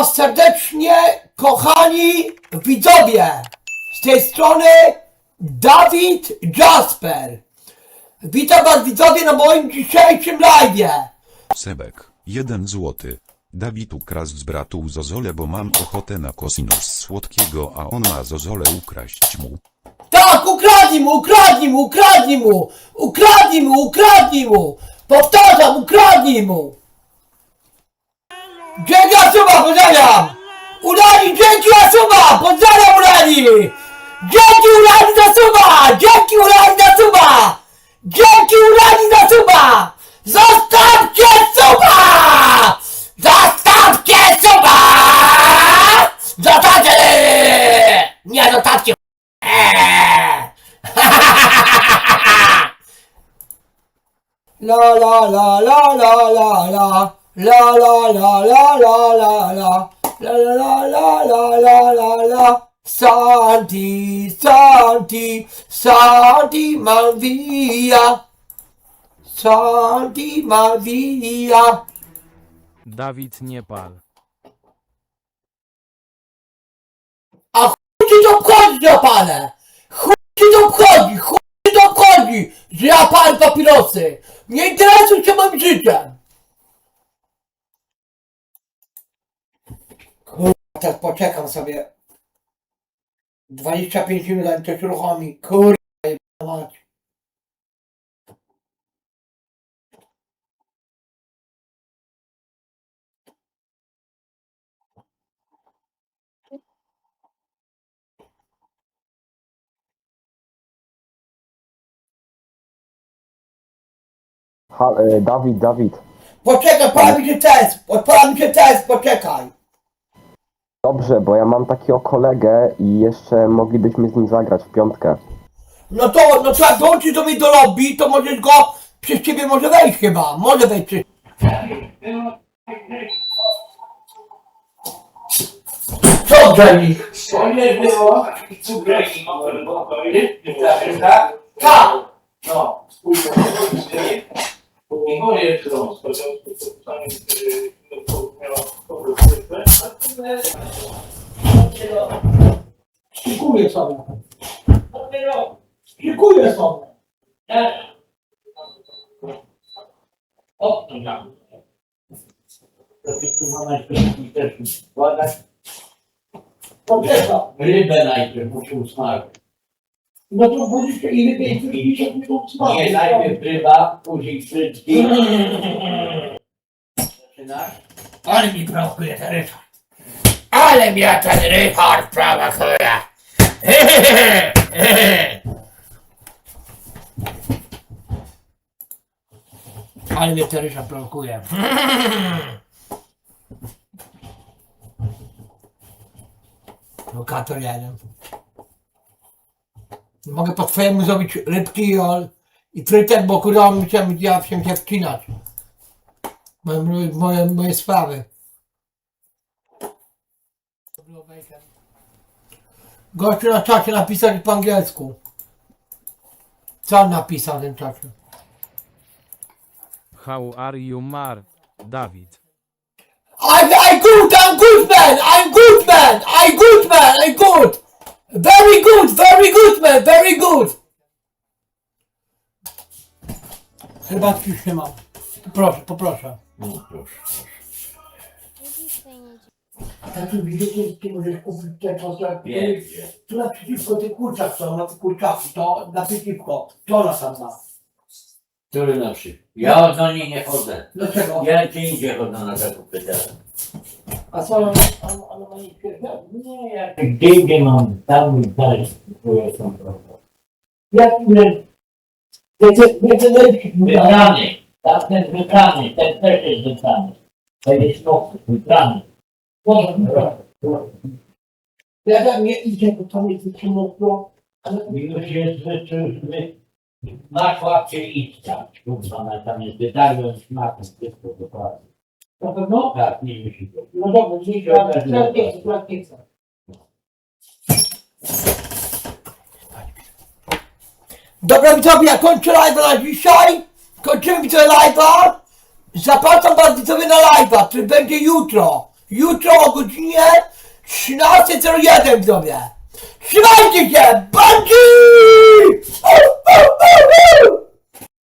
Was serdecznie, kochani widzowie! Z tej strony Dawid Jasper. Witam Was widzowie na moim dzisiejszym live'ie. Sebek, jeden złoty. Dawid ukradł z bratu zozole, bo mam ochotę na kosinus słodkiego, a on ma zozole ukraść mu. Tak, ukradnij mu, ukradnij mu, ukradnij mu! Ukradnij mu, ukradnij mu! Powtarzam, ukradnij mu! Dzięki Asuba, pozdrawiam! Urani, dzięki Asuba! Pozdrawiam Urani! Dzięki Urani za suba! Dzięki Urani za suba! Dzięki Urani za suba! Zostawcie suba! Zostawcie suba! Zostawcie! Nie, zostawcie! La la la la la la la La la la la la la la La la la la la la la Santi, Santi, Santi Maria Santi Maria Dawid nie pal. A chuj ci to obchodzi, ja palę! Chuj ci to obchodzi! Chuj ci to obchodzi, że ja palę papierosy! Nie interesuj się moim życiem! Kurwa, teraz poczekam sobie. 25 minut, zanim coś uruchomi. Kurwa, jebana mać. Ha, e, Dawid, Dawid. Poczekaj, odpala mi się test! Odpala mi się test, poczekaj! Dobrze, bo ja mam takiego kolegę i jeszcze moglibyśmy z nim zagrać w piątkę. No to, no to jak dołączysz do mnie do lobby, to możesz go, przez ciebie może wejść chyba, może wejść przez... Co Jenny? To nie było cukreki, tak? Tak! No, spójrz na to, nie moje którą z początku, co tam Dziękuję sobie. O, tam. To. Rybę najpierw musi usmażyć. No to będziesz ile więcej niż Nie, najpierw ryba, później frytki. Zaczynasz? Ale mi prowokuje ten Ryszard. Ale mnie ten Ryszard prowokuje. Ale mnie ten Ryszard prowokuje. Lokator jeden. Mogę po twojemu zrobić rybki ol i frytek, bo kurwa musiałem ja się się wcinać. Moje, moje, moje sprawy. Gościu na czacie napisał po angielsku. Co on napisał w tym czacie? How are you, Mar? Dawid. I'm, I'm good, I'm good man, I'm good man, I'm good man, I'm good. Very good, very good man, very good. Herbatki już nie mam. Proszę, poproszę. No proszę. Tak tu widzicie, ty możesz kupić te. Wiem, wiem. Tu naprzeciwko te kurczak są, na te kurczaki, to naprzeciwko. To na sam ma. Który na przykład? Ja do niej nie chodzę. Dlaczego? Ja gdzie indziej chodzę na zakupy teraz. A co ona, ona, ona ma nie? Nie, jak gdzie indziej mam, tam i dalej kupuję są problemy. Jak nie? Nie chcę lepszy. Wybrany, wybrany, ten też jest wybrany. To jest nowy, wybrany. Ja tak nie idzie, bo to jest wytrzymał Już jest rzeczywiście Masz łapcie i stać, kurwa, na tam jest wydarłem smakiem, wszystko dokładnie. Na pewno? Tak, nie musi być. No dobra, nie Dobra, chcę, dobra. widzowie, ja kończę live na dzisiaj. Kończymy widzowie live'a. Zapraszam was widzowie na live'a, który będzie jutro. jutro o godzinie 13.01 widzowie. Süper Türkiye Bankı!